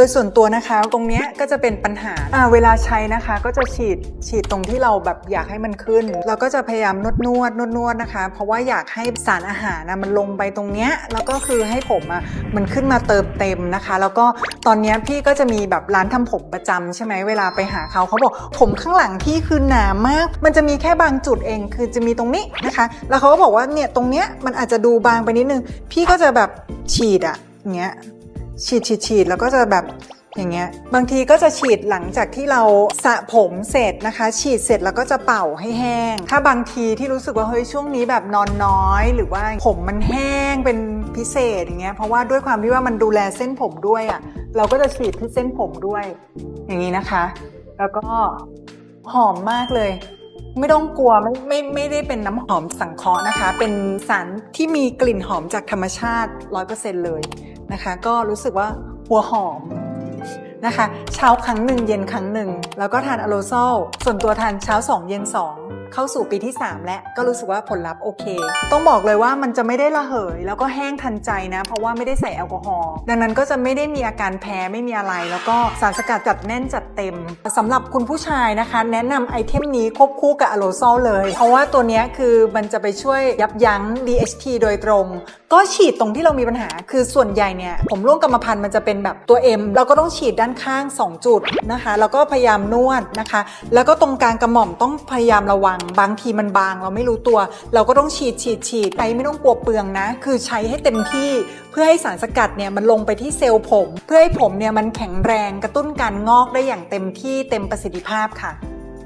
ดยส่วนตัวนะคะตรงนี้ก็จะเป็นปัญหาอ่าเวลาใช้นะคะ ก็จะฉีดฉีดตรงที่เราแบบอยากให้มันขึ้น เราก็จะพยายามนวดนวดนวดนวดนะคะ เพราะว่าอยากให้สารอาหารนะมันลงไปตรงเนี้ยแล้วก็คือให้ผมอะมันขึ้นมาเติมเต็มนะคะ แล้วก็ตอนนี้พี่ก็จะมีแบบร้านทำผมประจำใช่ไหมเวลาไปหาเขาเขาบอกผมข้างหลังพี่คือหนามาก มันจะมีแค่บางจุดเอง คือจะมีตรงนี้นะคะ แล้วเขาก็บอกว่าเนี่ยตรงเนี้ยมันอาจจะดูบางไปนิดนึง พี่ก็จะแบบฉีดอะอย่างเงี้ย ฉีดฉีดฉีดแล้วก็จะแบบอย่างเงี้ยบางทีก็จะฉีดหลังจากที่เราสระผมเสร็จนะคะ ฉีดเสร็จแล้วก็จะเป่าให้แห้ง ถ้าบางทีที่รู้สึกว่าเฮ้ยช่วงนี้แบบนอนน้อย หรือว่าผมมันแห้งเป็นพิเศษอย่างเงี้ยเพราะว่าด้วยความที่ว่ามันดูแลเส้นผมด้วยอะ่ะเราก็จะฉีดที่เส้นผมด้วย อย่างนี้นะคะ แล้วก็หอมมากเลย ไม่ต้องกลัวไม่ไม่ไม่ได้เป็นน้ำหอมสังเคราะห์นะคะ เป็นสารที่มีกลิ่นหอมจากธรรมชาติ 100%เลยนะคะ ก็รู้สึกว่าหัวหอมนะคะ เช้าครั้งหนึ่งเย็นครั้งหนึ่ง แล้วก็ทานอะโลโซลส่วนตัวทานเช้า 2 เย็น 2 เข้าสู่ปีที่ 3 แล้วก็รู้สึกว่าผลลัพธ์โอเค ต้องบอกเลยว่ามันจะไม่ได้ระเหย แล้วก็แห้งทันใจนะ เพราะว่าไม่ได้ใส่แอลกอฮอล์ดังนั้นก็จะไม่ได้มีอาการแพ้ไม่มีอะไร แล้วก็สารสกัดจัดแน่นจัดเต็มสำหรับคุณผู้ชายนะคะ แนะนำไอเทมนี้ควบคู่กับอะโรโซลเลย เพราะว่าตัวนี้คือมันจะไปช่วยยับยั้ง DHT โดยตรง ก็ฉีดตรงที่เรามีปัญหา คือส่วนใหญ่เนี่ยผมร่วงกรรมพันธุ์มันจะเป็นแบบตัว M เราก็ต้องฉีดด้านข้าง 2 จุดนะคะ แล้วก็พยายามนวดนะคะ แล้วก็ตรงกลางกระหม่อมต้องพยายามระวังบางทีมันบางเราไม่รู้ตัว เราก็ต้องฉีดฉีดฉีดไปไม่ต้องกลัวเปลืองนะ คือใช้ให้เต็มที่เพื่อให้สารสกัดเนี่ยมันลงไปที่เซลล์ผม เพื่อให้ผมเนี่ยมันแข็งแรงกระตุ้นการงอกได้อย่างเต็มที่เต็มประสิทธิภาพค่ะ